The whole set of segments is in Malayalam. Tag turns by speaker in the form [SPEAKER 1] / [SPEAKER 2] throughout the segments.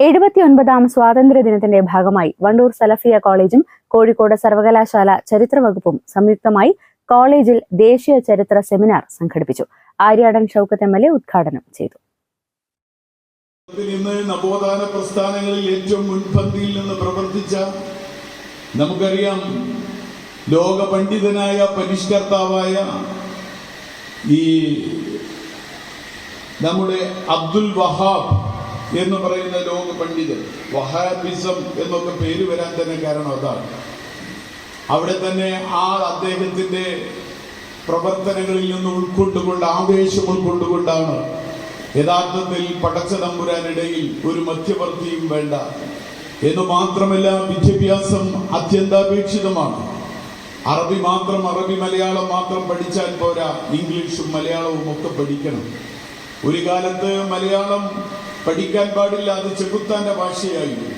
[SPEAKER 1] എഴുപത്തിയൊൻപതാം സ്വാതന്ത്ര്യദിനത്തിന്റെ ഭാഗമായി വണ്ടൂർ സലഫിയ കോളേജും കോഴിക്കോട് സർവകലാശാല ചരിത്ര വകുപ്പും സംയുക്തമായി കോളേജിൽ ദേശീയ ചരിത്ര സെമിനാർ സംഘടിപ്പിച്ചു. Aryadan Shoukath M L A ഉദ്ഘാടനം ചെയ്തു.
[SPEAKER 2] ഇന്ന് നവോത്ഥാന പ്രസ്ഥാനങ്ങളിൽ ഏറ്റവും മുൻപന്തിയിൽ നിന്ന് പ്രവർത്തിച്ച നമുക്കറിയാം ലോക പണ്ഡിതനായ പരിഷ്കർത്താവായ ഈ നമ്മുടെ അബ്ദുൽ വഹാബ് എന്ന് പറയുന്ന ലോക പണ്ഡിതൻ വഹാബിസം എന്നൊക്കെ പേര് വരാൻ തന്നെ കാരണം അതാണ്. അവിടെ തന്നെ ആ അദ്ദേഹത്തിന്റെ പ്രവർത്തനങ്ങളിൽ നിന്ന് ഉൾക്കൊണ്ടുകൊണ്ട് ആവേശം ഉൾക്കൊണ്ടുകൊണ്ടാണ് യഥാർത്ഥത്തിൽ പടച്ച നമ്പുരാനിടയിൽ ഒരു മധ്യവർത്തിയും വേണ്ട എന്ന് മാത്രമല്ല വിദ്യാഭ്യാസം അത്യന്താപേക്ഷിതമാണ്. അറബി മാത്രം അറബി മലയാളം മാത്രം പഠിച്ചാൽ പോരാ ഇംഗ്ലീഷും മലയാളവും ഒക്കെ പഠിക്കണം. ഒരു കാലത്ത് മലയാളം പഠിക്കാൻ പാടില്ല അത് ചെകുത്താന്റെ ഭാഷയായിരുന്നു.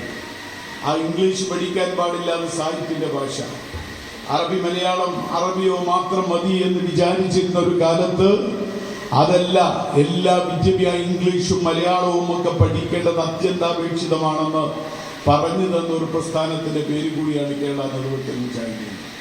[SPEAKER 2] ആ ഇംഗ്ലീഷ് പഠിക്കാൻ പാടില്ല അത് സാഹിത്യന്റെ ഭാഷ. അറബി മലയാളം അറബിയോ മാത്രം മതി എന്ന് വിചാരിച്ചിരുന്ന ഒരു കാലത്ത് അതല്ല എല്ലാ വിദ്യാഭ്യാസ ഇംഗ്ലീഷും മലയാളവും ഒക്കെ പഠിക്കേണ്ടത് അത്യന്താപേക്ഷിതമാണെന്ന് പറഞ്ഞു തന്ന ഒരു പ്രസ്ഥാനത്തിന്റെ പേര് കൂടിയാണ് കേരള നേതൃത്വം വിചാരിക്കുന്നത്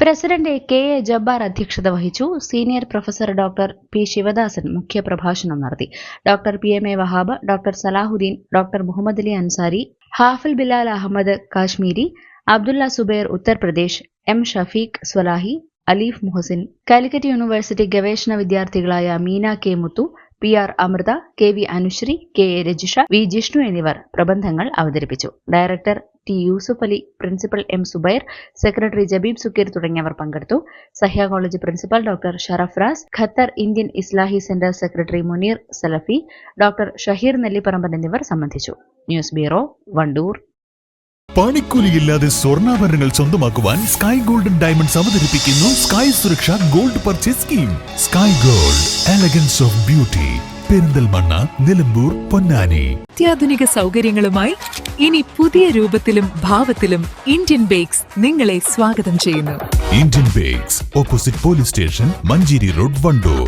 [SPEAKER 1] പ്രസിഡന്റ് കെ എ ജബ്ബാർ അധ്യക്ഷത വഹിച്ചു. Senior professor doctor P Sivadasan മുഖ്യപ്രഭാഷണം നടത്തി. Doctor P M A Wahab doctor Salahuddin doctor Muhammad Ali Ansari Hafil Bilal Ahmed Kashmiri Abdullah Zubair Uttar Pradesh M Shafeeq Swalahi Aleef Muhsin Calicut university ഗവേഷണ വിദ്യാർത്ഥികളായ Meena K Muthu P R Amrutha K V Anusree K A Rajisha V Jishnu എന്നിവർ പ്രബന്ധങ്ങൾ അവതരിപ്പിച്ചു. Director T Yusuf Ali principal M Zubair secretary Jabeeb Sukkeer തുടങ്ങിയവർ പങ്കെടുത്തു. Sahya college principal doctor Sharaf Ras Qatar Indian Islahi centre secretary Muneer Salafi doctor Shaheer Nellipparamban എന്നിവർ സംബന്ധിച്ചു. News bureau Wandoor.
[SPEAKER 3] പണിക്കൂലിയില്ലാതെ സ്വർണാഭരണങ്ങൾ സ്വന്തമാക്കുവാൻ സ്കൈ ഗോൾഡൻ ഡയമണ്ട്സ് അവതരിപ്പിക്കുന്നു Sky Suraksha gold purchase scheme Sky gold elegance of beauty Perinthalmanna Nilambur Ponnani.
[SPEAKER 4] അത്യാധുനിക സൗകര്യങ്ങളുമായി ഇനി പുതിയ രൂപത്തിലും ഭാവത്തിലും ഇന്ത്യൻ ബേക്സ് നിങ്ങളെ സ്വാഗതം ചെയ്യുന്നു.
[SPEAKER 3] Indian Bakes opposite police station Manjeri road Wandoor